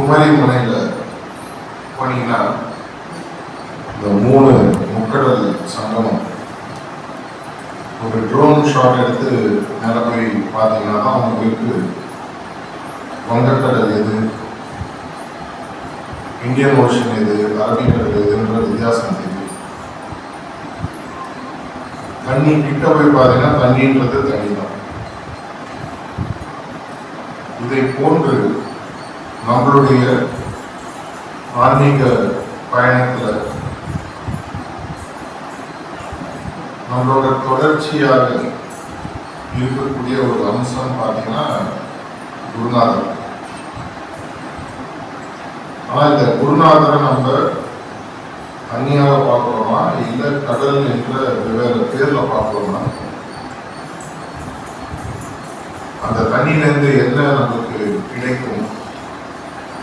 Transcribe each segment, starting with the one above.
குமரி முனையில் போனீங்கன்னா இந்த மூணு முக்கடல் சங்கமம் ஒரு ட்ரோன் ஷாட் எடுத்து மேலே போய் பார்த்தீங்கன்னா தான் உங்களுக்கு வங்கக்கடல் எது இந்தியன் ஓஷன் எது அரபிக்கடல் எதுன்ற வித்தியாசம் தெரியும். தண்ணி கிட்ட போய் பார்த்தீங்கன்னா தண்ணின்றது தண்ணி தான். இதை போன்று நம்மளுடைய ஆன்மீக பயணத்தில் நம்மளோட தொடர்ச்சியாக இருக்கக்கூடிய ஒரு அம்சம் பார்த்தீங்கன்னா குருநாதர். ஆனால் இந்த குருநாதரை நம்ம தண்ணியாக பார்க்குறோமா? இல்லை கடல் என்ற வெவ்வேறு பேரில் பார்க்குறோமா? அந்த தண்ணியிலேருந்து என்ன நமக்கு கிடைக்கும்?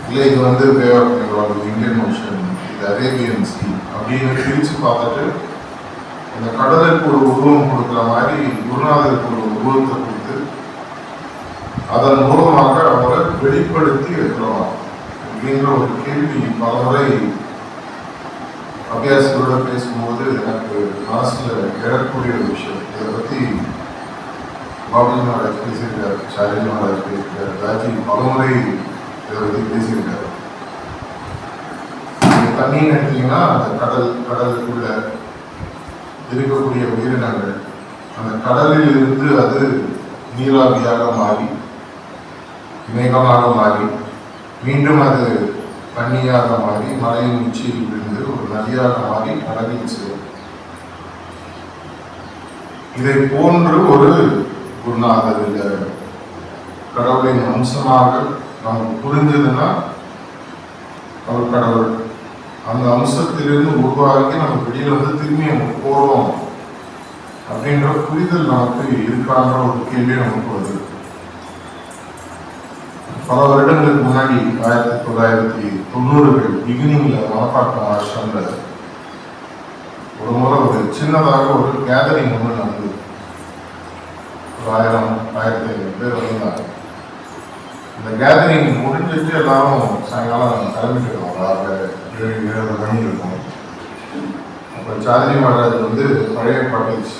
இல்லை இது வந்து Bay of Bengal Indian Ocean இது அரேபியன் சி அப்படின்னு பிரித்து பார்த்துட்டு அந்த கடலுக்கு ஒரு உருவம் கொடுக்குற மாதிரி குருநாதருக்கு ஒரு உருவத்தை கொடுத்து அதன் மூலமாக அவரை வெளிப்படுத்தி வைக்கிறோம் அப்படின்ற ஒரு கேள்வி பலமுறை அபியாசிகளோட பேசும்போது எனக்கு மனசுல எழக்கூடிய ஒரு விஷயம். இதை பத்தி பாபுஜி மகாராஜ் பேசியிருக்காரு ஷாஜி மகாராஜ் பேசியிருக்கார் ராஜி பலமுறை இதை பற்றி பேசியிருக்காரு நீங்க தண்ணின்னு எடுத்தீங்கன்னா அந்த கடல் கடலுக்குள்ள இருக்கக்கூடிய உயிரினங்கள் அந்த கடலில் இருந்து அது நீராவியாக மாறி மேகமாக மாறி மீண்டும் அது தண்ணியாக மாறி மலையின் உச்சியில் விழுந்து ஒரு நதியாக மாறி கடலில் சேரும். இதை போன்று ஒரு குருநாதர் இந்த கடவுளின் அம்சமாக நமக்கு புரிஞ்சதுன்னா அவர் கடவுள். அந்த அம்சத்திலிருந்து உருவாக்கி நம்ம வெளியில வந்து திரும்பி நம்ம போகிறோம் அப்படின்ற புரிதல் நமக்கு இருக்கான்ற ஒரு கேள்வி நமக்கு வருது. பல வருடங்களுக்கு முன்னாடி ஆயிரத்தி தொள்ளாயிரத்தி தொண்ணூறுகள் பிகினிங்ல மணப்பாக்கம் ஆசிரம்ல ஒரு முறை ஒரு சின்னதாக ஒரு கேதரிங் ஒன்று நடந்தது. ஒரு ஆயிரம் ஆயிரத்தி ஐநூறு பேர் வந்தாங்க இந்த கேதரிங் முடிஞ்சிட்டு எல்லாரும் சாயங்காலம் கிளம்பிட்டு இருக்கோம் ஆறு ஏழு ஏழு மணி இருக்கும். அப்போ சாதனி மகாராஜ் வந்து பழைய காலேஜ்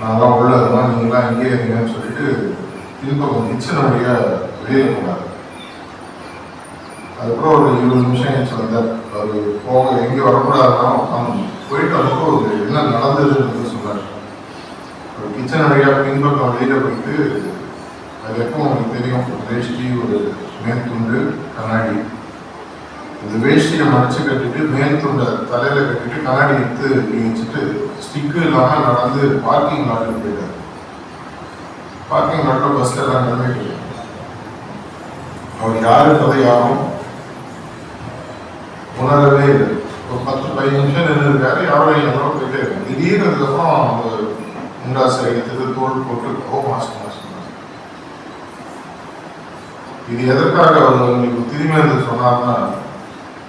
நாங்களாம் உள்ள இருந்தோம் நீங்களாம் இங்கே இருங்கன்னு சொல்லிட்டு பின்பக்கம் கிச்சன் வழியாக வெளியே போனார். அதுக்கப்புறம் ஒரு இருபது நிமிஷம் கழிச்சு வந்தார். அவர் போக எங்கே வரக்கூடாதுன்னா உட்காந்து போயிட்டு வரப்போ ஒரு என்ன நடந்ததுன்னு சொன்னார். ஒரு கிச்சன் வழியாக பின்பக்கம் வெளியில் போயிட்டு அது எப்போ உங்களுக்கு தெரியும்? வேஷ்டி ஒரு மேற்துண்டு கண்ணாடி. இந்த வேஷ்டியை மறைச்சு கட்டிட்டு மேல் தலையில கட்டிட்டு கண்ணாடி எடுத்து வச்சுட்டு ஸ்டிக்கு இல்லாம நடந்து பார்க்கிங் லாட்டில் போயிட்டார் பார்க்கிங் லாட்டில் பஸ்ல எல்லாம் நின்றுட்டு அவர் யாரு கதை யாரும் உணரவே இல்லை. ஒரு பத்து பதினஞ்சு நிமிஷம் நின்று இருக்காரு யாரும் எவ்வளோ போயிட்டே இருக்காங்க திடீர்னு அதுக்கப்புறம் அவங்க முண்டாசை எடுத்து தோல் போட்டு ஓ மாசம் இது எதற்காக அவர் உங்களுக்கு திரும்பி வந்து சொன்னார்னா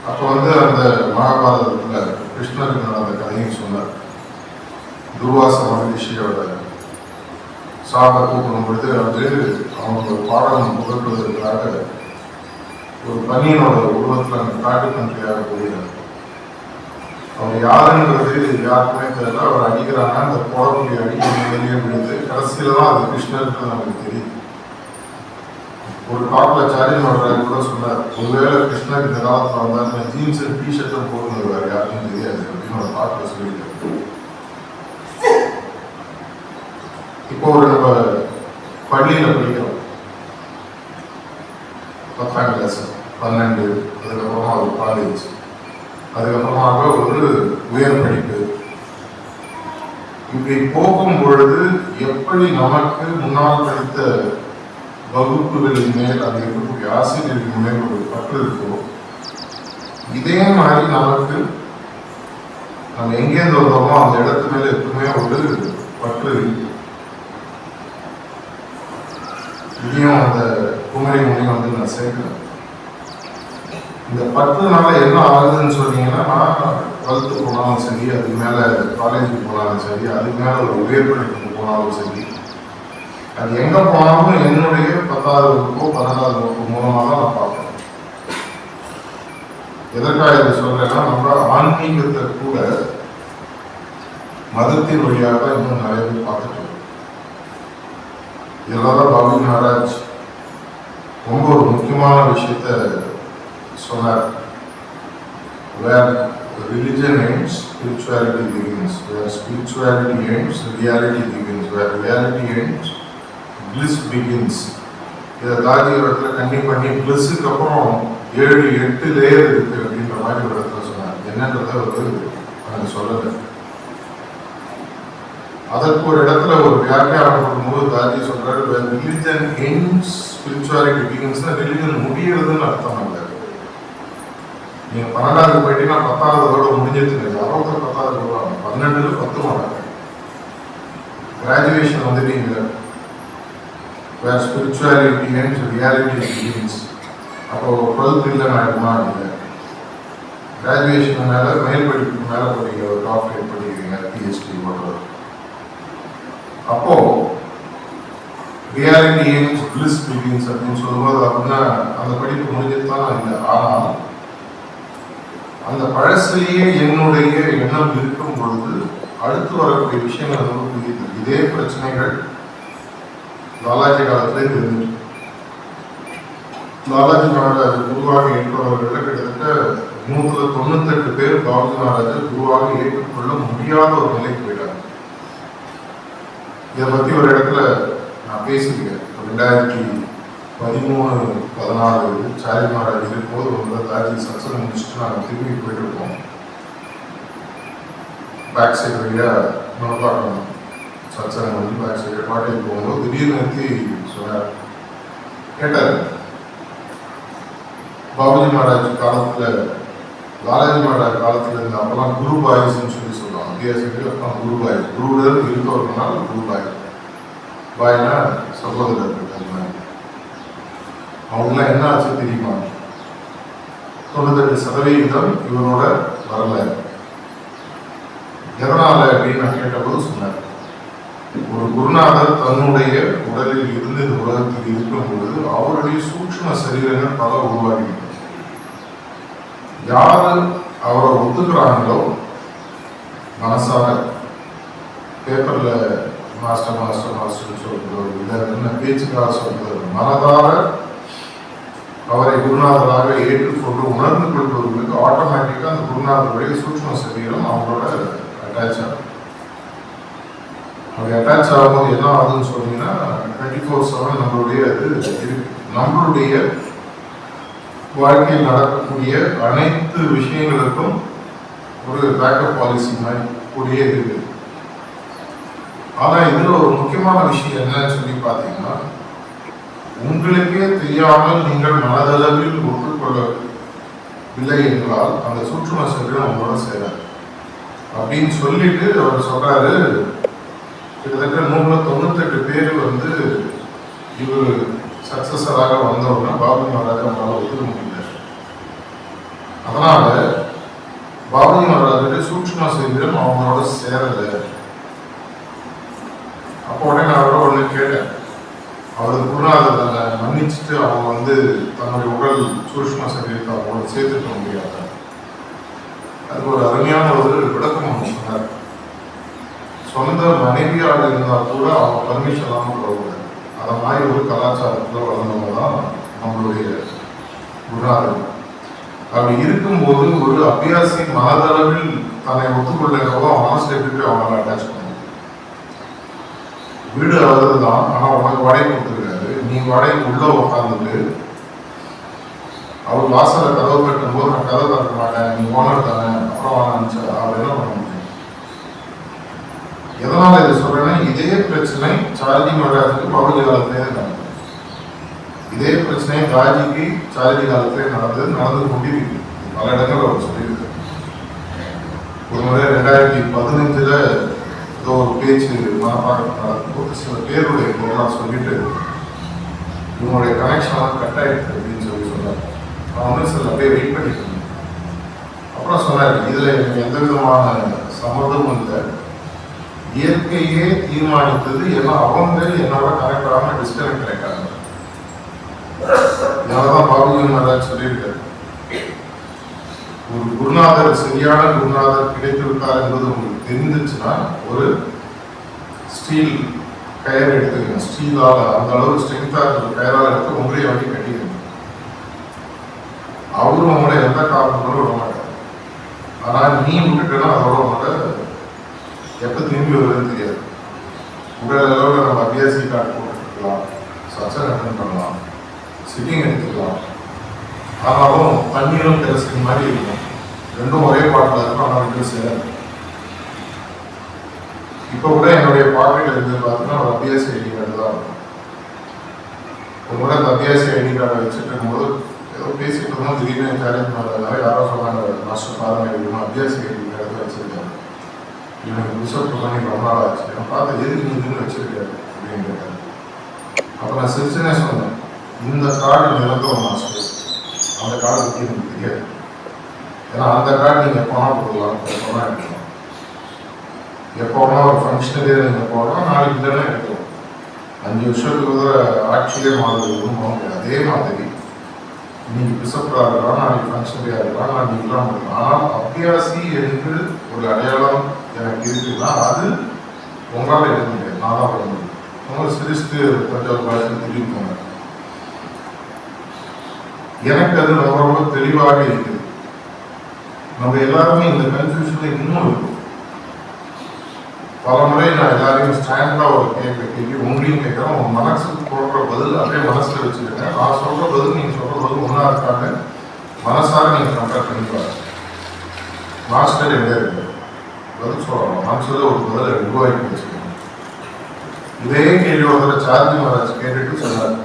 அப்போ வந்து அந்த மகாபாரதத்தில் கிருஷ்ணருக்கு நடந்த கதையும் சொன்னார். துர்வாச மகரிஷியோட சாப கூப்பிடும் பொழுது அது அவங்க பாடம் புகழ்வதற்காக ஒரு பனியனோட உருவத்தில் அந்த காட்டு கன்றியாக போகிறார் அவர் யாருன்றது யாருக்குமே தெரியல. அவர் அடிக்கிறாங்க அந்த போடக்கூடிய அடிக்க வெளியே விழுது கடைசியில தான் அது கிருஷ்ணருக்கு நமக்கு தெரியும். ஒரு டாப்ல சாரி மன்றாரு கூட சொன்னார் ஒருவேளை கிருஷ்ணா இந்த காலத்துல வந்தாருன்னா ஜீன்ஸ் டிஷர்ட்டும் போட்டு வருவார் யாருக்கும் தெரியாது அப்படின்னு ஒரு டாப்ல சொல்லியிருக்காரு. இப்போ ஒரு நம்ம பள்ளியில படிக்கிறோம். பத்தாம் கிளாஸ் பன்னெண்டு அதுக்கப்புறமா ஒரு காலேஜ் அதுக்கப்புறமாக ஒரு உயர் படிப்பு. இப்படி போகும் பொழுது எப்படி நமக்கு முன்னால் படித்த வகுப்புகளின் மேல் அது இருக்கக்கூடிய ஆசிரியர்கள் மேல் ஒரு பற்று இருக்கும் இதே மாதிரி நமக்கு நம்ம எங்கேருந்து வந்தோமோ அந்த இடத்து மேல எப்பவுமே ஒரு பற்று இருக்கு இதையும் அந்த குமரி மொழி வந்து நான் சேர்க்கிறேன். இந்த பத்துனால என்ன ஆகுதுன்னு சொன்னீங்கன்னா நான் டுவெல்த்து போனாலும் சரி அதுக்கு மேலே காலேஜுக்கு போனாலும் சரி அதுக்கு மேலே ஒரு உயர் போனாலும் சரி அது எங்கே போனாலும் என்னுடைய பத்தாவது வகுப்போ பதினாறு வகுப்பு மூலமாக தான் நான் பார்ப்பேன் எதற்காக இதை சொல்றேன்னா நம்ம ஆன்மீகத்தை கூட மதத்தின் வழியாக தான் இன்னும் நிறைய பேர் பார்த்துட்டு இதெல்லாம் தான் பாபு மகாராஜ் ரொம்ப ஒரு முக்கியமான விஷயத்த சொன்னார் where religion ends, spirituality begins. Where spirituality ends, reality begins. Where reality ends, bliss begins இதை தாஜி ஒரு இடத்துல கண்ணி பண்ணி பிளஸுக்கு அப்புறம் ஏழு எட்டு லேயர் இருக்கு அப்படின்ற மாதிரி ஒரு இடத்துல சொன்னார். என்னன்றத வந்து எனக்கு சொல்லலை. அதற்கு ஒரு இடத்துல ஒரு வியாக்கியானம் பண்ணும்போது தாஜி சொல்றாரு ரிலிஜன் எண்ட்ஸ் ஸ்பிரிச்சுவாலிட்டி பிகின்ஸ்னா ரிலிஜன் முடியறதுன்னு அர்த்தம் இல்லை. நீங்க பன்னெண்டாவது போயிட்டீங்கன்னா பத்தாவதோட முடிஞ்சிருச்சு. யாராவது பத்தாவது வருவாங்க பன்னெண்டுல பத்து மாட்டாங்க கிராஜுவேஷன் வந்து நீங்க வேற ஸ்பிரிச்சுவாலிட்டி ends ரியாலிட்டி மீன்ஸ் அப்போ டுவெல்த் இல்லை ஆகிடுமா இல்லை கிராஜுவேஷனால மேல் படிப்புக்கு மேலே படிக்கிற ஒரு டாக்டரேட் படிக்கிறீங்க பிஹெச்டி போடுறது. அப்போ ரியாலிட்டி ஏன்ஸ் பிளிஸ் பிகின்ஸ் அப்படின்னு சொல்லும்போது அப்படின்னா அந்த படிப்பு முடிஞ்சது தான் இல்லை. ஆனால் அந்த பழசிலேயே என்னுடைய எண்ணம் இருக்கும் பொழுது அடுத்து வரக்கூடிய விஷயங்கள் ரொம்ப புரியுது. இதே பிரச்சனைகள் லாலாஜி காலத்திலே இருந்துச்சு. லாலாஜி மகாராஜ் குருவாக ஏற்பவர்கள் கிட்டத்தட்ட நூற்றுல தொண்ணூத்தெட்டு பேர் பாபுஜி மகாராஜ் குருவாக ஏற்றுக்கொள்ள முடியாத ஒரு நிலைக்கு போயிட்டாங்க. இதை பத்தி ஒரு இடத்துல நான் பேசியிருக்கேன். ரெண்டாயிரத்தி பதிமூணு பதினாலு சாரி மகாராஜ் இருக்கும்போது வந்து தாஜி சத்சங்கம் முடிச்சுட்டு நாங்கள் திரும்பி போயிட்டு இருக்கோம். பேக் சைடு வழியாக மனப்பாக்கம் சத்சங்கம் வந்து பேக் போகும்போது திடீர்னு நிறுத்தி சொன்னார். கேட்டார். பாபுஜி மகாராஜ் காலத்துல லாலாஜி மகாராஜ் காலத்துல இருந்த அப்பெல்லாம் குரு பாய்ஸ்ன்னு சொல்லி சொல்லுவாங்க. வித்தியாசத்துக்கு அப்பெல்லாம் குரு பாய் குருவுடன் இருந்தவர்களால் குரு பாய் பாய்னா சகோதரர்கள் அந்த மாதிரி அவங்களாம் என்ன ஆச்சு தெரியுமா? தொண்ணூத்தெட்டு சதவிகிதம் இவனோட வரல எதனால அப்படின்னு நான் கேட்டபோது சொன்னார். ஒரு குருநாதர் தன்னுடைய உடலில் இருந்து இந்த உலகத்தில் இருக்கும் பொழுது அவருடைய சூட்சம சரீரங்கள் பல உருவாகி யாரு அவரை ஒத்துக்கிறாங்களோ மனசார பேப்பர்ல மாஸ்டர் மாஸ்டர் மாஸ்டர் சொல்றது இல்லை என்ன பேச்சுக்காக சொல்றது மனதார அவரை குருநாதராக ஏற்றுக்கொண்டு உணர்ந்து கொள்பவர்களுக்கு ஆட்டோமேட்டிக்காக அந்த குருநாதருடைய சூட்சும சரீரம் அவங்களோட அட்டாச் ஆகும். அது அட்டாச் ஆகும்போது என்ன ஆகுதுன்னு சொன்னீங்கன்னா டுவெண்ட்டி ஃபோர் செவன் நம்மளுடைய இது நம்மளுடைய வாழ்க்கையில் நடக்கக்கூடிய அனைத்து விஷயங்களுக்கும் ஒரு பேக்கப் பாலிசி மாதிரி கூடிய இருக்குது. ஆனால் இதில் ஒரு முக்கியமான விஷயம் என்னன்னு சொல்லி பார்த்தீங்கன்னா உங்களுக்கே தெரியாமல் நீங்கள் மனதளவில் ஒப்புக்கொள்ளவில்லை என்றால் அந்த சுற்றுலா சென்று உங்களோட சேராது. அப்படின்னு சொல்லிட்டு அவர் சொல்றாரு கிட்டத்தட்ட நூறுல தொண்ணூத்தெட்டு பேர் வந்து இவர் சக்சஸராக வந்தவுடனே பாபு மகாராஜா அவங்களால ஒத்துக்க முடியல. அதனால பாபுஜி மகாராஜுடைய சூட்சும சரீரம் அவங்களோட சேரல. அப்போ உடனே நான் அவரோட ஒன்று கேட்டேன். அவருக்கு குருநாதர் தன்னை மன்னிச்சுட்டு அவங்க வந்து தன்னுடைய உடல் சூஷ்ம சரீரத்தை அவங்களோட சேர்த்துக்க முடியாத. அதுக்கு ஒரு அருமையான ஒரு விளக்கம் சொன்னார். சொந்த மனைவியாக இருந்தால் கூட அவங்க பர்மிஷன் இல்லாமல் போகக்கூடாது. அதை மாதிரி ஒரு கலாச்சாரத்தில் வளர்ந்தவங்க தான் நம்மளுடைய குருநாதர் அப்படி இருக்கும்போது ஒரு அபியாசி மனதளவில் தன்னை ஒத்துக்கொள்ளவோ மனசுல எப்படி அவனால் அட்டாச் பண்ண வீடு அவரது தான் ஆனா உனக்கு வாடகை கொடுத்துருக்காரு. நீ வாடகை உள்ள உட்காந்துட்டு அவர் வாசலை கதவு கட்டும்போது நான் கதவை திறக்க மாட்டேன் நீ ஓனர் தானே அப்புறம் வாங்கிச்சா அவர் என்ன பண்ண முடியும் எதனால இதை சொல்றேன்னா இதே பிரச்சனை சார்ஜி மகாராஜுக்கு பகுதி காலத்திலே நடந்தது. இதே பிரச்சனை காஜிக்கு சாரதி காலத்திலே நடந்தது நடந்து கொண்டிருக்கு பல இடங்கள் அவர் சொல்லியிருக்கு ஒரு முறை ரெண்டாயிரத்தி பதினஞ்சில் ஏதோ ஒரு பேச்சு மனப்பாடம் நடக்கும்போது சில பேருடைய பொருளாக சொல்லிட்டு இவங்களுடைய கனெக்ஷன்லாம் கட் ஆகிடுது அப்படின்னு சொல்லி சொன்னார். நான் வந்து சில அப்படியே வெயிட் பண்ணிட்டு இருந்தேன் அப்புறம் சொன்னார் இதுல எனக்கு எந்த விதமான சம்மதமும் இல்லை. இயற்கையே தீர்மானித்தது எல்லாம் அவங்க என்னோட கனெக்ட் ஆகாம டிஸ்கனெக்ட் ஆயிட்டாங்க. இதனாலதான் பாபுஜி மகாராஜ் சொல்லியிருக்காரு. குருநாதர் சரியான குருநாதர் கிடைத்து என்பது உங்களுக்கு தெரிஞ்சிச்சுன்னா ஒரு ஸ்டீல் கயர் எடுத்துக்கணும் ஸ்டீலால் அந்த அளவு ஸ்ட்ரென்த்தாக இருக்கிற கயரால் எடுத்து உங்களையும் வண்டி கட்டிக்கணும் அவரும் உங்களை எந்த காரணங்களும் விட மாட்டார். ஆனால் நீ விட்டுட்டேன்னா அதோட உங்களை எப்போ திரும்பி வருதுன்னு தெரியாது. உடல் அளவில் நம்ம அபியாசி கார்டு போட்டுக்கலாம். சச்சன் அட்டன் பண்ணலாம். சிட்டிங் எடுத்துக்கலாம். ஆனாலும் தண்ணீரும் கெரசின் மாதிரி இருக்கும் ரெண்டும் ஒரே பாட்டில் இருக்கும் ஆனால் ரெண்டும் சேரும் இப்போ கூட என்னுடைய பாக்கெட் இருந்து பார்த்தீங்கன்னா ஒரு அபியாசி ஐடி கார்டு தான் இருக்கும். ஒரு முறை அந்த அபியாசி ஐடி கார்டை வச்சுட்டு இருக்கும்போது ஏதோ பேசிட்டு இருந்தோம் திடீர்னு சேலஞ்ச் பண்ணுறதுனால யாரோ சொன்னாங்க மாஸ்டர் பாருங்க அபியாசி ஐடி இவனுக்கு ரிசர்வ் பண்ணி ரொம்ப நாள் ஆச்சு நான் பார்த்தேன் எதுக்கு நீ இதுன்னு வச்சிருக்காரு அப்படின்னு கேட்டாரு அப்போ நான் சிரிச்சுனே சொன்னேன். இந்த கார்டு நிரந்தரம் மாஸ்டர் அந்த கார்டு பற்றி எனக்கு தெரியாது. ஏன்னா அந்த கார்டு நீங்கள் பணம் கொடுக்கலாம் பணம் எடுக்கலாம் எப்போ வேணா ஒரு ஃபங்க்ஷனே நீங்கள் போகலாம். நாளைக்கு தானே எடுக்கலாம். அஞ்சு வருஷத்துக்கு ஒரு ஆட்சியே மாதிரி போக முடியாது. அதே மாதிரி இன்னைக்கு பிசப்பாக இருக்கலாம். நாளைக்கு ஃபங்க்ஷனரியாக இருக்கலாம். நாளைக்கு இல்லாமல் இருக்கலாம். ஆனால் அபியாசி என்று ஒரு அடையாளம் எனக்கு இருக்குன்னா அது உங்களால் எடுக்க முடியாது. நான் தான் பண்ண முடியும். உங்களை சிரிச்சுட்டு கொஞ்சம் பாஷை திரும்பி எனக்கு அது ரொம்ப ரொம்ப தெளிவாக இருக்குது நம்ம எல்லாருமே இந்த கன்ஃபியூஷனில் இன்னும் இருக்கும் பல முறை நான் எல்லாரையும் ஸ்டாண்டாக ஒரு கேட்க கேள்வி உங்களையும் கேட்குறேன். உங்க மனசுக்கு போடுற பதில் அப்படியே மனசுல வச்சுருக்கேன் நான் சொல்ற பதில் நீங்க சொல்ற பதில் ஒன்றா இருக்காங்க மனசார நீங்க கம்பேர் பண்ணி பாருங்க மாஸ்டர் எங்கே இருக்கு பதில் சொல்லலாம் மனசுல ஒரு முதல்ல உருவாக்கி வச்சுக்கணும். இதே கேள்வி ஒரு சார்ஜி மகாராஜ் கேட்டுட்டு சொன்னார்.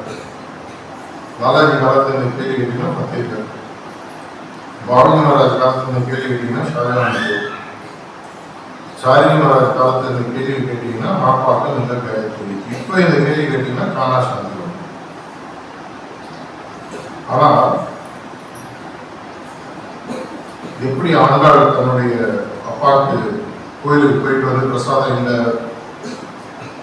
பாலாஜி காலத்துல இந்த கேள்வி கேட்டீங்கன்னா பத்தே பாரதி மகாராஜ் காலத்துல இந்த கேள்வி கேட்டீங்கன்னா ஷாஜகான் சாரி மகாராஜ் காலத்துல இந்த கேள்வி கேட்டீங்கன்னா மாப்பாக்கள் இந்த காயத்ரி இப்போ இந்த கேள்வி கேட்டீங்கன்னா காணா சாந்தி ஆனா எப்படி ஆண்டாள் தன்னுடைய அப்பாவுக்கு கோயிலுக்கு போயிட்டு வந்து பிரசாதம் இல்லை.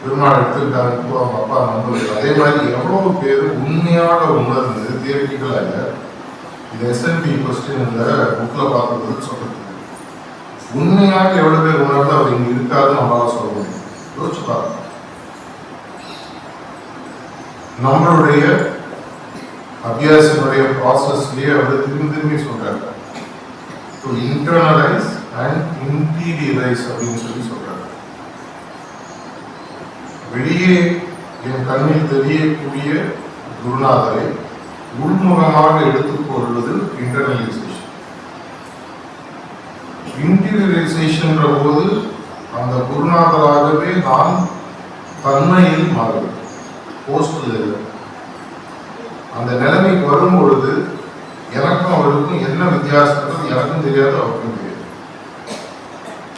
பெருமாள் எடுத்துக்கிட்டாரு அவங்க அப்பா நம்புறது அதே மாதிரி எவ்வளவு பேர் உண்மையாக உணர்ந்து தியரிட்டிக்கலா இல்லை. இது எஸ்என்பி கொஸ்டின் இந்த புக்கில் பார்க்கறது சொல்றது உண்மையாக எவ்வளவு பேர் உணர்ந்து அவர் இங்கே இருக்காதுன்னு நம்மளால சொல்ல முடியும். யோசிச்சு பாருங்க. நம்மளுடைய அபியாசனுடைய ப்ராசஸ்லேயே அவர் திரும்பி திரும்பி சொல்றாரு. டு இன்டர்னலைஸ் அண்ட் இன்டீரியரைஸ் அப்படின்னு சொல்லி சொல்றாரு வெளியே என் கண்ணில் தெரியக்கூடிய குருநாதரை உள்முகமாக எடுத்துக்கொள்வது இன்டர்னலைசேஷன் இன்டீரியரைசேஷன் போது அந்த குருநாதராகவே நான் தன்மையில் மாறுவேன் போஸ்டில் அந்த நிலைமைக்கு வரும் பொழுது எனக்கும் அவருக்கும் என்ன வித்தியாசம்ன்றது எனக்கும் தெரியாது அவருக்கும் தெரியாது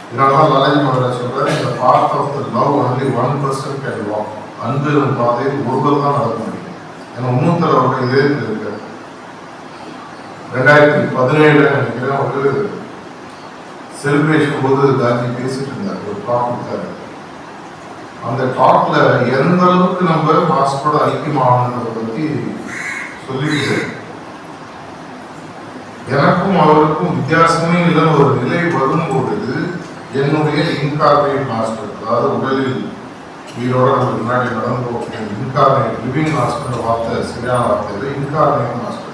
இதனால லாலாஜி மகாராஜ் சொல்றாரு இந்த part of the love only one percent can walk அன்பு பாதையில் ஒருவர் தான் நடக்க முடியும் ஏன்னா இன்னொருத்தர் அவர்கள் இதே இருக்காரு. ரெண்டாயிரத்தி பதினேழு நினைக்கிறேன் ஒரு செலிப்ரேஷன் போது காந்தி பேசிட்டு இருந்தார். ஒரு டாக் கொடுத்தாரு. அந்த டாக்ல எந்த அளவுக்கு நம்ம மாஸ்டரோட ஐக்கியமானதை பத்தி சொல்லிட்டு எனக்கும் அவருக்கும் வித்தியாசமே இல்லைன்னு ஒரு நிலை வரும்பொழுது என்னுடைய இன்கார்பரேட் மாஸ்டர் அதாவது உடலில் உயிரோட நமக்கு முன்னாடி நடந்து போகக்கூடிய இன்கார்பரேட் லிவிங் மாஸ்டர் வார்த்தை சரியான வார்த்தை இல்லை இன்கார்பரேட் மாஸ்டர்.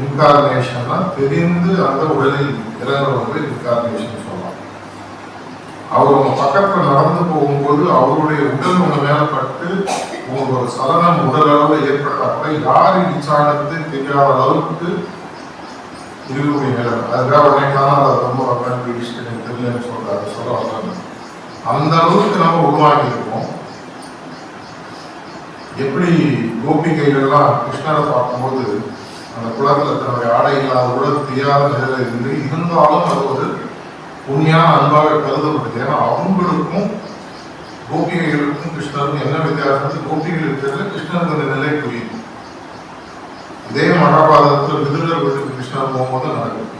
இன்கார்னேஷன்னா தெரிந்து அந்த உடலில் இறங்குறவங்க இன்கார்னேஷன் சொல்லலாம் அவர் உங்க பக்கத்துல நடந்து போகும்போது அவருடைய உடல் உங்க மேலப்பட்டு பட்டு உங்களுக்கு ஒரு சலனம் உடல் அளவு ஏற்பட்டால் கூட யார் இடிச்சானது தெரியாத அளவுக்கு இருக்கக்கூடிய அதுக்காக உடனே ரொம்ப ரொம்ப எனக்கு தெரியலன்னு சொல்றாரு சொல்ல வர்றாங்க அந்த அளவுக்கு நம்ம உருவாக்கி இருப்போம் எப்படி கோபிகைகள்லாம் கிருஷ்ணரை பார்க்கும்போது அந்த குளத்தில் தன்னுடைய ஆடை இல்லாத கூட தெரியாத நிலையில இருந்து இருந்தாலும் அது ஒரு உண்மையான அன்பாக கருதப்பட்டது. ஏன்னா அவங்களுக்கும் கோபிகைகளுக்கும் கிருஷ்ணருக்கும் என்ன வித்தியாசம் கோபிகளுக்கு தெரியல கிருஷ்ணருக்கு அந்த நிலை புரியுது. இதே மகாபாரதத்தில் விதுரர் வீட்டுக்கு கிருஷ்ணர் போகும்போது நடக்கும்.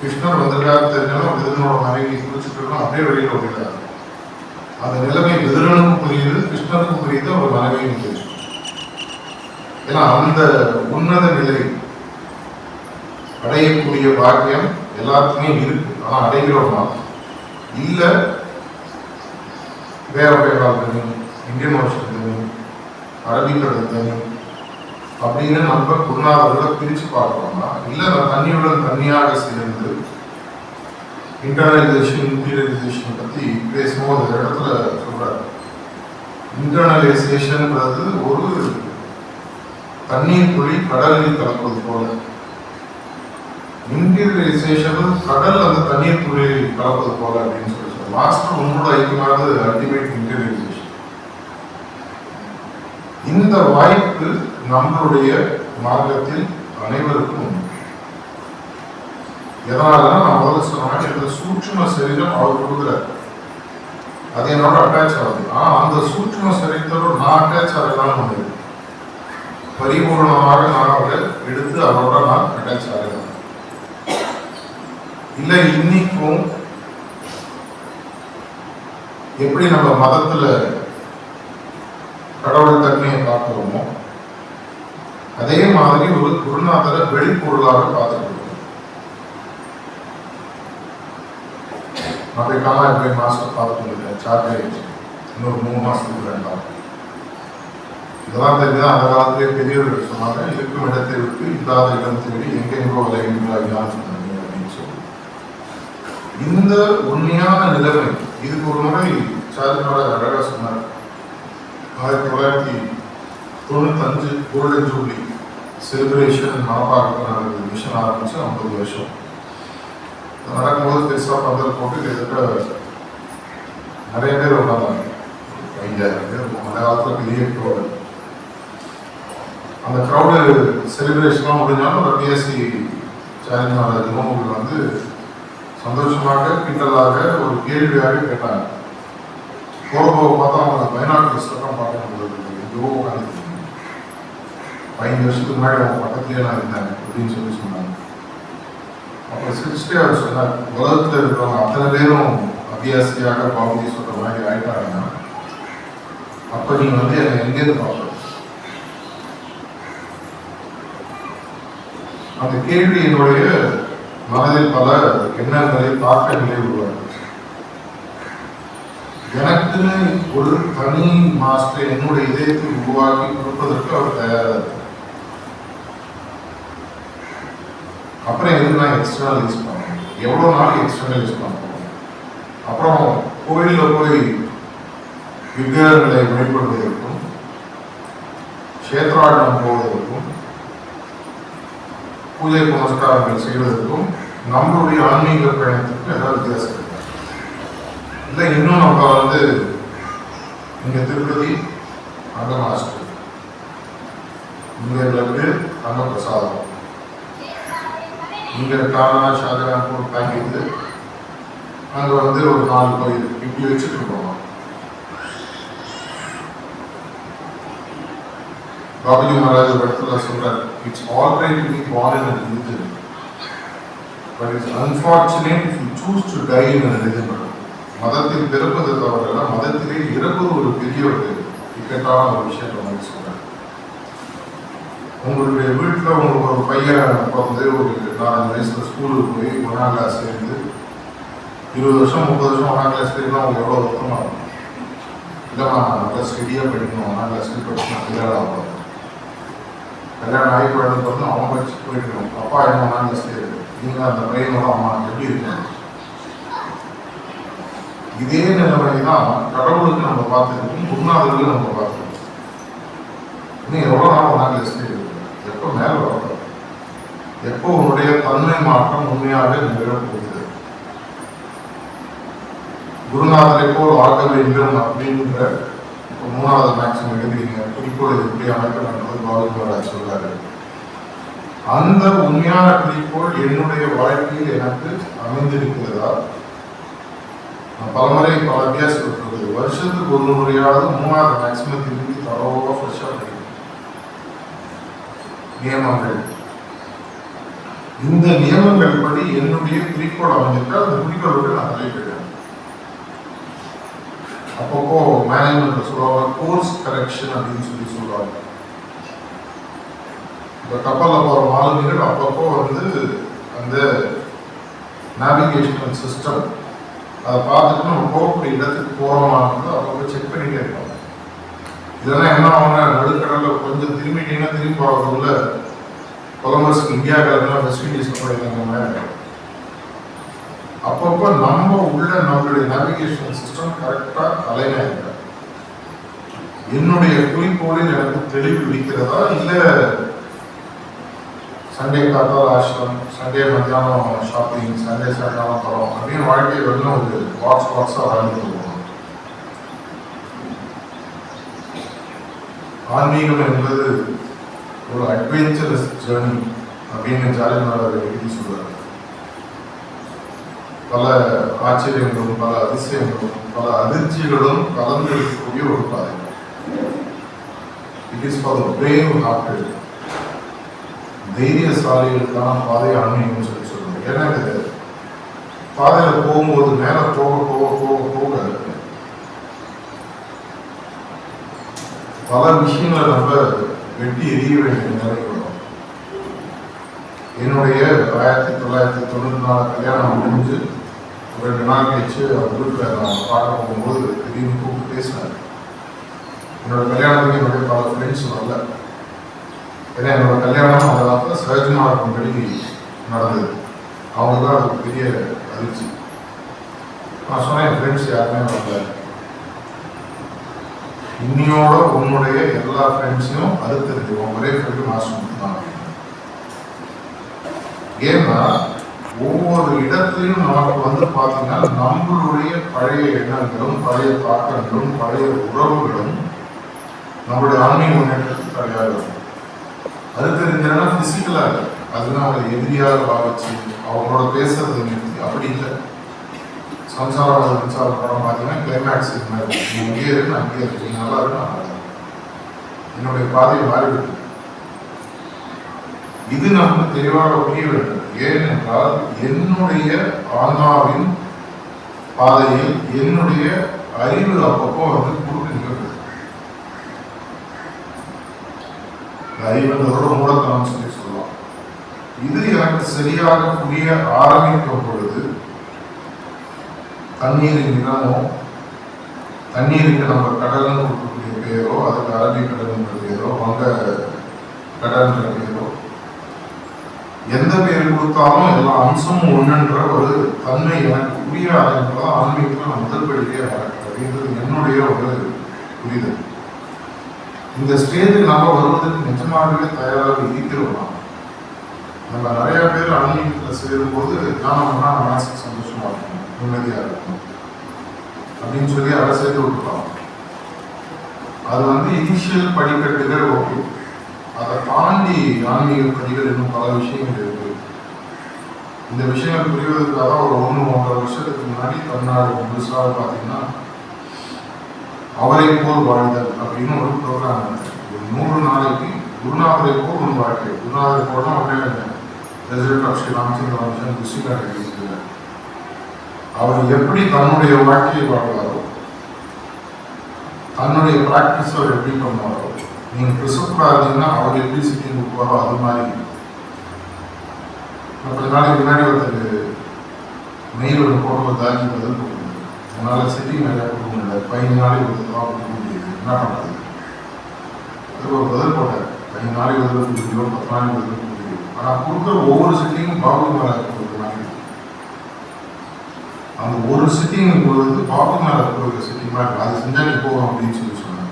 கிருஷ்ணர் வந்திருக்காரு தெரிஞ்சாலும் விதுரனோட மனைவி குளிச்சுட்டு அப்படியே வெளியில் ஓடினார் அந்த நிலைமை விதுரனுக்கும் புரியுது கிருஷ்ணனுக்கும் புரியுது அவர் மனைவியும் தெரியும் ஏன்னா அந்த உன்னத நிலை அடையக்கூடிய பாக்கியம் எல்லாத்துக்குமே இருக்கு. ஆனா அடைகிறோமா இல்லை வேற பெங்கால் தனி இந்தியன் ஓஷன் தனி அரபிக்கடல் தனி அப்படின்னு நம்ம பொருளாதாரத்தை பிரிச்சு பார்க்கறோம்னா இல்லை நம்ம தண்ணியுடன் தண்ணியாக சேர்ந்து இன்டர்னலைசேஷன் இன்டீரியரைசேஷன் பற்றி பேசும்போது ஒரு இடத்துல சொல்கிறார் இன்டர்னலைசேஷன்ன்றது ஒரு தண்ணீர் துளி கடலில் கலப்பது போல. இன்டீரியரைசேஷன் கடல் அந்த தண்ணீர் துளி கலப்பது போல அப்படின்னு சொல்லி சொல்லுவோம் மாஸ்டர் உங்களோட ஐக்கியமானது அல்டிமேட் இன்டீரியரைசேஷன் இந்த வாய்ப்பு நம்மளுடைய மார்க்கத்தில் அனைவருக்கும் உண்டு. நான் முதல்ல சொன்ன இந்த சூட்சும சரீரம் அவர் கொடுக்குறாரு. அது என்னோட அட்டாச் ஆகுது. ஆனால் அந்த சூட்சும சரீரத்தோடு நான் அட்டாச் ஆகலாம் ஒன்று பரிபூர்ணமாக நான் அவரை எடுத்து அவரோட நான் அட்டாச் ஆகலாம். இல்லை இன்னைக்கும் எப்படி நம்ம மதத்துல கடவுள் தன்மையை பார்க்குறோமோ அதே மாதிரி ஒரு குருநாதரை வெளிப்பொருளாக பார்த்துட்டு இருக்கோம் நான் போய் காமா மாஸ்டர் பார்த்துட்டு சார்ஜ் ஆயிடுச்சு. இன்னொரு மூணு மாசத்துக்கு வேண்டாம். இதெல்லாம் தெரிஞ்சா அந்த காலத்திலே பெரியவர்கள் சொன்னாங்க இருக்கும் இடத்தை விட்டு இல்லாத இடம் தேடி எங்கெங்கோ விளைகின்றார் யார் சொன்னாங்க அப்படின்னு சொல்லி. இந்த உண்மையான நிலைமை இதுக்கு ஒரு முறை சார்ஜனோட அழகா சொன்னார். ஆயிரத்தி தொள்ளாயிரத்தி தொண்ணூத்தஞ்சு கோல்டன் ஜூப்ளி செலிப்ரேஷன் மனப்பாக்கம் நடந்தது மிஷன் ஆரம்பிச்சு ஐம்பது வருஷம். நடக்கும்போது பெருசாக பந்தல் போட்டு கிட்டத்தட்ட நிறைய பேர் வந்தாங்க ஐயாயிரம் பேர் அந்த காலத்தில் பெரிய க்ரௌடு அந்த க்ரௌடு செலிப்ரேஷன்லாம் முடிஞ்சாலும் ஒரு பிஎஸ்சி சேலஞ்சான தினமுகள் வந்து சந்தோஷமாக கிண்டலாக ஒரு கேள்வியாக கேட்டாங்க. போக போக பார்த்தா அவங்க பயனாட்டு தான் பார்க்க முடியாது எங்கோ உட்காந்து பதினஞ்சு வருஷத்துக்கு முன்னாடி அவங்க பக்கத்துலேயே நான் இருந்தேன் அப்படின்னு சொல்லி சொன்னாங்க. அப்புறம் சிரிச்சுட்டே அவர் சொன்னார் உலகத்தில் இருக்கிறவங்க அத்தனை பேரும் அபியாசியாக பாபுஜி சொல்ற மாதிரி ஆயிட்டாங்கன்னா அப்போ நீங்கள் வந்து என்னை எங்கேருந்து பார்க்கணும் அந்த கேள்வி என்னுடைய மனதில் பல எண்ணங்களை தாக்கங்களை உருவாக்குச்சு. எனக்குன்னு ஒரு தனி மாஸ்டர் என்னுடைய இதயத்தை உருவாக்கி கொடுப்பதற்கு அவர் தயாரா இருக்கார். அப்புறம் எதுக்கு நான் எக்ஸ்டர்னல் யூஸ் பண்ணேன் எவ்வளோ நாள் எக்ஸ்டர்னல் யூஸ் பண்ண அப்புறம் கோயிலில் போய் விக்கிரகங்களை வழிபடுவதற்கும் கஷேத்ராடனம் போவதற்கும் பூஜை புனஸ்காரங்கள் செய்வதற்கும் நம்மளுடைய ஆன்மீக பயணத்துக்கும் ஏதாவது வித்தியாசம் இருக்கா? இல்லை இன்னும் நம்ம வந்து இங்கே திருப்பதி அங்க மாஸ்டர் இங்கே லட்டு அங்க பிரசாதம் இங்க காணா ஷாஜகான்பூர் பேங்கிட்டு அங்கே வந்து ஒரு நாலு கோயில் இப்படி வச்சுட்டு இருக்கோம் பாபுஜி மகாராஜ் ஒரு இடத்துல சொல்றாரு it's all right to be born in a religion but it's unfortunate if you choose to die மதத்தில் பிறப்பது தவறல்ல. மதத்திலே இறப்பு ஒரு பெரிய ஒரு இக்கட்டான ஒரு விஷயத்தை மாதிரி சொல்றாரு உங்களுடைய வீட்டில் உங்களுக்கு ஒரு பையன் பிறந்து ஒரு நாலஞ்சு வயசில் ஸ்கூலுக்கு போய் ஒன்றாம் கிளாஸ் சேர்ந்து இருபது வருஷம் முப்பது வருஷம் ஒன்றாம் கிளாஸ் சேர்ந்து அவங்க எவ்வளோ வருத்தமாக இருக்கும்? இல்லைம்மா நான் நல்லா ஸ்டெடியாக படிக்கணும். ஒன்றாம் கிளாஸ்க்கு படிக்கணும் கல்யாணம் ஆகும் கல்யாணம் ஆகி குழந்தை பிறந்து அவன் படிச்சு போயிட்டு அப்பா என்ன ஒன்றாம் கிளாஸ் சேருது நீங்கள் அந்த பையனோட அம்மா எப்படி இருக்கணும் இதே நிலைமை தான் கடவுளுக்கு நம்ம பார்த்துருக்கோம். குருநாதர்களுக்கு நம்ம பார்த்துருக்கோம். இன்னும் எவ்வளோ நாள் ஒன்றாம் கிளாஸ் எப்போ மேலே வரும் எப்போ உன்னுடைய தன்மை மாற்றம் உண்மையாக நிகழப் போகுது குருநாதரை போல் ஆக வேண்டும் அப்படின்ற இப்போ மூணாவது மேக்ஸிமம் எழுதுறீங்க. குறிக்கோள் எப்படி அமைக்க வேண்டும் சொல்றாரு. அந்த உண்மையான குறிக்கோள் என்னுடைய வாழ்க்கையில் எனக்கு அமைந்திருக்கிறதா? நான் பலமுறை பல அபியாசம் வருஷத்துக்கு ஒரு முறையாவது மூணாவது மேக்ஸிமம் திரும்பி தரோவா ஃப்ரெஷ்ஷாக நியமங்கள். இந்த நியமங்கள் படி என்னுடைய குறிக்கோள் அமைஞ்சிருக்கா? அந்த குறிக்கோள் நான் தள்ளி அப்பப்போ மேனேஜ்மெண்ட் சொல்லுவாங்க கோர்ஸ் கரெக்ஷன் அப்படின்னு சொல்லி சொல்லுவாங்க. இந்த கப்பலில் போகிற மாலுமிகள் அப்பப்போ வந்து அந்த நேவிகேஷனல் சிஸ்டம் அதை பார்த்துட்டு நம்ம போகக்கூடிய இடத்துக்கு போகிறோமான்றது அப்பப்போ செக் பண்ணிட்டே இருக்கோம் இதெல்லாம் என்ன ஆகும்னா நடுக்கடலில் கொஞ்சம் திரும்பிட்டீங்கன்னா திரும்பி போகிறதுக்குள்ள கொலம்பஸ்க்கு இந்தியா கிழமை வெஸ்ட் இண்டீஸ் போயிருந்தாங்க அப்பப்போ நம்ம உள்ள நம்மளுடைய நேவிகேஷன் சிஸ்டம் கரெக்டாக அலைனா இருக்க என்னுடைய குறிக்கோளில் எனக்கு தெளிவு இருக்கிறதா? இல்லை சண்டே காத்தால் ஆசிரம் சண்டே மத்தியானம் ஷாப்பிங் சண்டே சாயங்காலம் படம் அப்படின்னு வாழ்க்கையை வெளில ஒரு பாக்ஸ் பாக்ஸாக வாழ்ந்து ஆன்மீகம் என்பது ஒரு அட்வென்ச்சரஸ் ஜேர்னி அப்படின்னு ஜாலியன்வாலர் எழுதி சொல்றாரு பல ஆச்சரியங்களும் பல அதிசயங்களும் பல அதிர்ச்சிகளும் கலந்து இருக்கக்கூடிய ஒரு பாதை. It is for brave heart தைரியசாலிகளுக்கான பாதை ஆன்மீகம்னு சொல்லி சொல்லுவாங்க ஏன்னா இது போகும்போது மேலே போக போக போக போக பல விஷயங்களை நம்ம வெட்டி எரிய வேண்டிய நிலைக்கு என்னுடைய ஆயிரத்தி தொள்ளாயிரத்தி தொண்ணூத்தி நாலு கல்யாணம் முடிஞ்சு ரெண்டு நாள் கழிச்சு அவர் வீட்டில் நான் பார்க்க போகும்போது திடீர்னு கூப்பிட்டு பேசினார். என்னோட கல்யாணத்துக்கு என்னுடைய பல ஃப்ரெண்ட்ஸ் வரல. ஏன்னா என்னோட கல்யாணம் அந்த காலத்தில் சகஜமாக படி நடந்தது. அவங்க தான் அது பெரிய அதிர்ச்சி. நான் சொன்னேன் என் ஃப்ரெண்ட்ஸ் யாருமே வரல. இன்னியோட உன்னுடைய எல்லா ஃப்ரெண்ட்ஸையும் அது ஒரே ஃப்ரெண்டு மாஸ்டர் தான் ஏன்னா ஒவ்வொரு இடத்துலையும் நமக்கு வந்து பார்த்தீங்கன்னா நம்மளுடைய பழைய எண்ணங்களும் பழைய தாக்கங்களும் பழைய உறவுகளும் நம்மளுடைய ஆன்மீக முன்னேற்றத்துக்கு தடையாக இருக்கும். அது தெரிஞ்சதுன்னா பிசிக்கலாக இல்லை அதுனா எதிரியாக பாவிச்சு அவங்களோட பேசுறது நிறுத்தி. அப்படி இல்லை. சம்சாரம் மின்சார படம் பார்த்தீங்கன்னா கிளைமேக்ஸ் இது மாதிரி. நீ இங்கே இருக்கு நான் அங்கேயே இருக்கு நீ நல்லா இருக்கு நல்லா என்னுடைய பாதை மாறிவிட்டு இது நமக்கு தெளிவாக புரிய வேண்டும். ஏனென்றால் என்னுடைய ஆன்மாவின் பாதையில் என்னுடைய அறிவு அப்பப்போ வந்து குறுக்கு நிகழ்வு அறிவுன்றதோட மூலத்தனம் சொல்லி சொல்லலாம். இது எனக்கு சரியாக புரிய ஆரம்பிக்கும் பொழுது தண்ணீரின் நிறமோ தண்ணீருக்கு நம்ம கடல்னு கொடுக்கக்கூடிய பேரோ அதுக்கு அரபி கடல்ன்ற பேரோ வங்க கடல்ன்ற பேரோ எந்த பேர் கொடுத்தாலும் எல்லா அம்சமும் ஒன்றுன்ற ஒரு தன்மை எனக்கு புரிய ஆரம்பிப்பதான் ஆன்மீகத்தில் நான் முதல் படிக்கே வரேன் என்னுடைய ஒரு புரிதல். இந்த ஸ்டேஜுக்கு நம்ம வருவதற்கு நிஜமாகவே தயாராக இருக்கிறோம்? நம்ம நிறைய பேர் ஆன்மீகத்தில் சேரும்போது காணோம்னா மனசுக்கு சந்தோஷமா இருக்கும் நிம்மதியா இருக்கும் அப்படின்னு சொல்லி அதை சேர்த்து விட்டுருவாங்க அது வந்து இனிஷியல் படிக்கட்டுகள் ஓகே. அதை தாண்டி ஆன்மீக படிகள் இன்னும் பல விஷயங்கள் இருக்கு. இந்த விஷயங்கள் புரிவதற்காக ஒரு ஒன்று ஒன்றரை வருஷத்துக்கு முன்னாடி தமிழ்நாடு முழுசாக பார்த்தீங்கன்னா அவரை போல் வாழ்தல் அப்படின்னு ஒரு ப்ரோக்ராம் ஒரு நூறு நாளைக்கு குருநாதரை போல் ஒரு வாழ்க்கை. குருநாதரை போல உடனே ரெசிடென்ட் ஆஃப் ஸ்ரீ ராமச்சந்திர வம்சன் புஸ்திகா எழுதியிருக்கிறார் அவர் எப்படி தன்னுடைய வாழ்க்கையை வாழ்வாரோ தன்னுடைய ப்ராக்டிஸ் அவர் எப்படி பண்ணுவாரோ நீங்க பிரிசப்டாக இருந்தீங்கன்னா அவர் எப்படி சிட்டிங் கொடுப்பாரோ அது மாதிரி. கொஞ்ச நாளைக்கு முன்னாடி ஒருத்தர் மெயில் ஒரு போட்டு ஒரு தாக்கி பதில் கொடுக்குது அதனால சிட்டிங் நிறையா கொடுக்க முடியல. பதினஞ்சு நாளைக்கு ஒரு தான் கொடுக்க முடியாது. என்ன பண்ணுறது அதுக்கு ஒரு பதில் போட்டார். பதினஞ்சு நாளைக்கு பதில் கொடுக்க முடியும் பத்து நாளைக்கு பதில் ஆனால் கொடுக்குற ஒவ்வொரு சிட்டிங்கும் பாபு மேலே கொடுக்குற அந்த ஒரு சிட்டிங் பொழுது பாபு மேலே கொடுக்குற சிட்டிங் மாதிரி அது செஞ்சா போகும் அப்படின்னு சொல்லி சொன்னாங்க.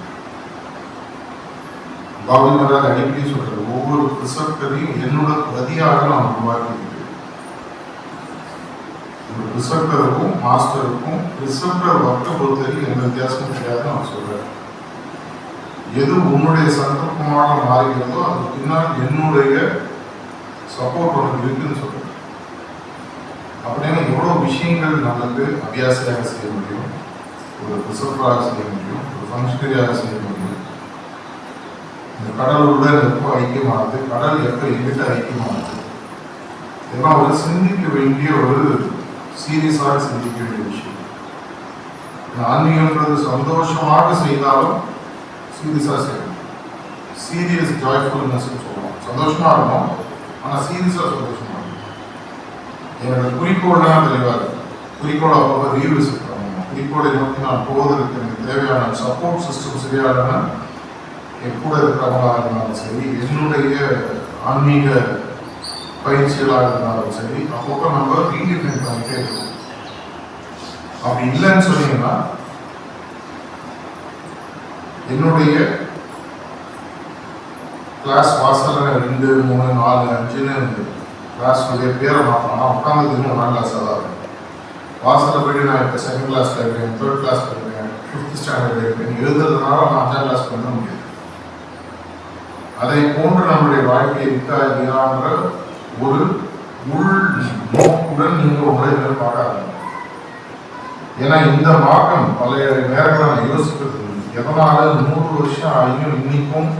பாபு மேலே அடிக்கடி சொல்றது. ஒவ்வொரு ரிசப்டரையும் என்னோட பிரதியாக நான் உருவாக்கி ஒரு ரிசப்டருக்கும் மாஸ்டருக்கும் ரிசப்டர் ஒர்க்கை பொறுத்தவரைக்கும் எந்த வித்தியாசமும் கிடையாதுன்னு நான் சொல்கிறேன் எது உன்னுடைய சந்தர்ப்பமாக மாறுகிறதோ அது பின்னால் என்னுடைய சப்போர்ட் உனக்கு இருக்குன்னு சொல்றேன். அப்படின்னா எவ்வளோ விஷயங்கள் நமக்கு அபியாசியாக செய்ய முடியும்? ஒரு ரிசப்டராக செய்ய முடியும்? ஒரு ஃபங்க்ஷனரியாக செய்ய முடியும்? இந்த கடலோட எப்போ ஐக்கியமானது? கடல் எப்போ எங்கிட்ட ஐக்கியமானது? இதெல்லாம் ஒரு சிந்திக்க வேண்டிய ஒரு சீரியஸாக சிந்திக்க வேண்டிய விஷயம். ஆன்மீகன்றது சந்தோஷமாக செய்தாலும் சீரியஸாக செய்யணும் சீரியஸ் ஜாய்ஃபுல்னஸ் சொல்லுவோம். சந்தோஷமாக இருக்கும் ஆனால் சீரியஸாக சந்தோஷமாக இருக்கும் என்னோட குறிக்கோள்லாம் தெளிவாக இருக்கு. குறிக்கோளை அப்பப்போ ரீவிசிட் பண்ணணும் குறிக்கோளை நோக்கி நான் போவதற்கு எனக்கு தேவையான சப்போர்ட் சிஸ்டம் சரியான என் கூட இருக்கிறவங்களாக இருந்தாலும் சரி என்னுடைய ஆன்மீக பயிற்சிகளாக இருந்தாலும் சரி அப்பப்போ நம்ம ரீடிஃபைன் பண்ணிட்டே இருக்கணும் அப்படி இல்லைன்னு சொன்னீங்கன்னா என்னுடைய கிளாஸ் வாசலில் ரெண்டு மூணு நாலு அஞ்சுன்னு கிளாஸ்னுடைய பேரை மாற்றணும் உட்காந்து இன்னும் ஒன்றாம் கிளாஸ் தான் இருக்கும் வாசலில் போயிட்டு நான் இப்போ செகண்ட் கிளாஸ் இருக்கேன் தேர்ட் கிளாஸ் படிக்கிறேன் ஃபிஃப்த் ஸ்டாண்டர்ட் இருக்கேன் எழுதுறதுனால நான் அஞ்சாம் கிளாஸ் பண்ண முடியாது. அதை போன்று நம்முடைய வாழ்க்கையை இருக்கா இல்லையான்ற ஒரு உள் நோக்குடன் நீங்கள் உங்களை மேல் ஏன்னா இந்த மாற்றம் பல நேரங்களில் நான் யோசிக்கிறது எதனால நூறு வருஷம் ஆகியும் இன்னைக்கும்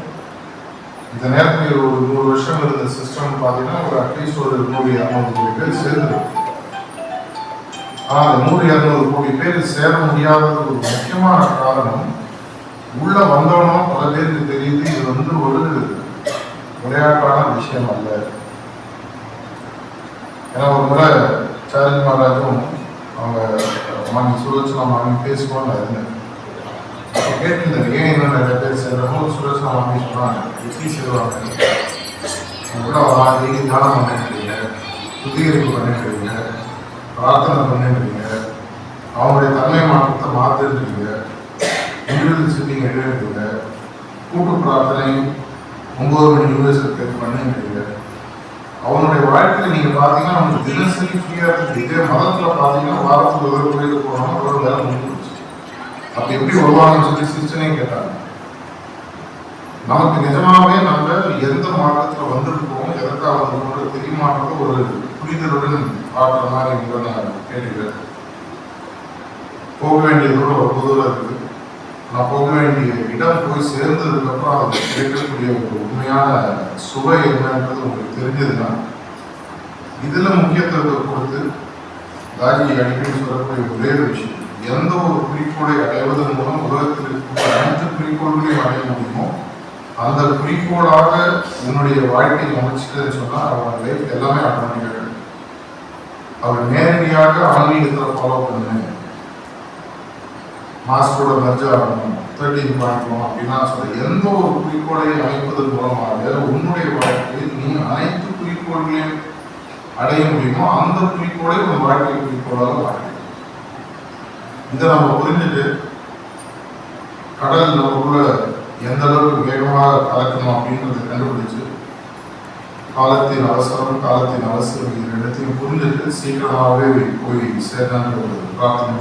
இந்த நேரத்தில் ஒரு நூறு வருஷம் இருந்த சிஸ்டம் பார்த்தீங்கன்னா ஒரு அட்லீஸ்ட் ஒரு நூறு இரநூறு கோடி பேர் சேர்ந்துடும் ஆனால் அந்த நூறு இரநூறு கோடி பேர் சேர முடியாதது ஒரு முக்கியமான காரணம் உள்ள வந்தவனும் பல பேருக்கு தெரியுது இது வந்து ஒரு விளையாட்டான விஷயம் அல்ல. ஏன்னா ஒரு முறை சாரி மகாராஜும் அவங்க மாமி சுலோச்சனா மாமி பேசுவோம் இருந்தேன். அப்ப கேட்டிருந்தேன் ஏன் இன்னும் நிறைய பேர் சேர்றப்போ சுலோச்சனா மாமி சொன்னாங்க எப்படி சேருவாங்க உள்ள வரலாம் நீங்க தியானம் சுத்திகரிப்பு பண்ணிருக்கீங்க. பிரார்த்தனை பண்ணிருக்கீங்க. அவங்களுடைய தன்மை மாற்றத்தை மாத்திருக்கீங்க. இண்டிவிஜுவல் சிட்டிங் எழுதிருக்கீங்க கூட்டு பிரார்த்தனை ஒன்பது மணி யூனிவர்சிட்டி பண்ணிருக்கீங்க. அவனுடைய வாழ்க்கையில நீங்க பாத்தீங்கன்னா அவனுக்கு தினசரி ஃப்ரீயாக இருக்கு. இதே மதத்துல பாத்தீங்கன்னா வாரத்துக்கு ஒரு கோயிலுக்கு போனோம் ஒரு வேலை முடிஞ்சிருச்சு அப்ப எப்படி உருவாகும் சொல்லி சிஸ்டனே கேட்டாங்க. நமக்கு நிஜமாவே நம்ம எந்த மாற்றத்துல வந்திருக்கோம் எதற்காக வந்திருக்கோம் தெரியுமான்றது ஒரு புரிதலுடன் பார்க்குற மாதிரி இங்க நான் கேட்டுக்கிறேன். போக வேண்டியதோட ஒரு புதுவில் இருக்குது. நான் போக வேண்டிய இடம் போய் சேர்ந்ததுக்கு அப்புறம் அது கிடைக்கக்கூடிய ஒரு உண்மையான சுவை என்னன்றது உங்களுக்கு தெரிஞ்சதுன்னா இதுல முக்கியத்துவத்தை கொடுத்து தாஜி அடிக்கடி சொல்லக்கூடிய ஒரே ஒரு விஷயம். எந்த ஒரு குறிக்கோளை அடைவதன் மூலம் உலகத்தில் இருக்கக்கூடிய அனைத்து குறிக்கோள்களையும் அடைய முடியுமோ அந்த குறிக்கோளாக உன்னுடைய வாழ்க்கையை அமைச்சிட்டேன்னு சொன்னால் அவன் லைஃப் எல்லாமே ஆட்டோமேட்டிக்காக அவர் நேரடியாக ஆன்மீகத்தில் ஃபாலோ பண்ணுங்க. மாஸ்கோட மர்ஜா ஆகணும் தேர்ட்டின் பாயிண்ட் ஒன் அப்படின்னா சொல்ல எந்த ஒரு குறிக்கோளை அமைப்பதன் மூலமாக உன்னுடைய வாழ்க்கையில் நீ அனைத்து குறிக்கோள்களையும் அடைய முடியுமோ அந்த குறிக்கோளை உன் வாழ்க்கை குறிக்கோளாக வாழ்க்கை இதை நம்ம புரிஞ்சுட்டு கடல் நமக்குள்ள எந்த அளவுக்கு வேகமாக கலக்கணும் அப்படின்றத கண்டுபிடிச்சு காலத்தின் அவசரம் காலத்தின் அவசரம் இது ரெண்டுத்தையும் புரிஞ்சுட்டு சீக்கிரமாகவே போய் சேரணுன்ற ஒரு பிரார்த்தனை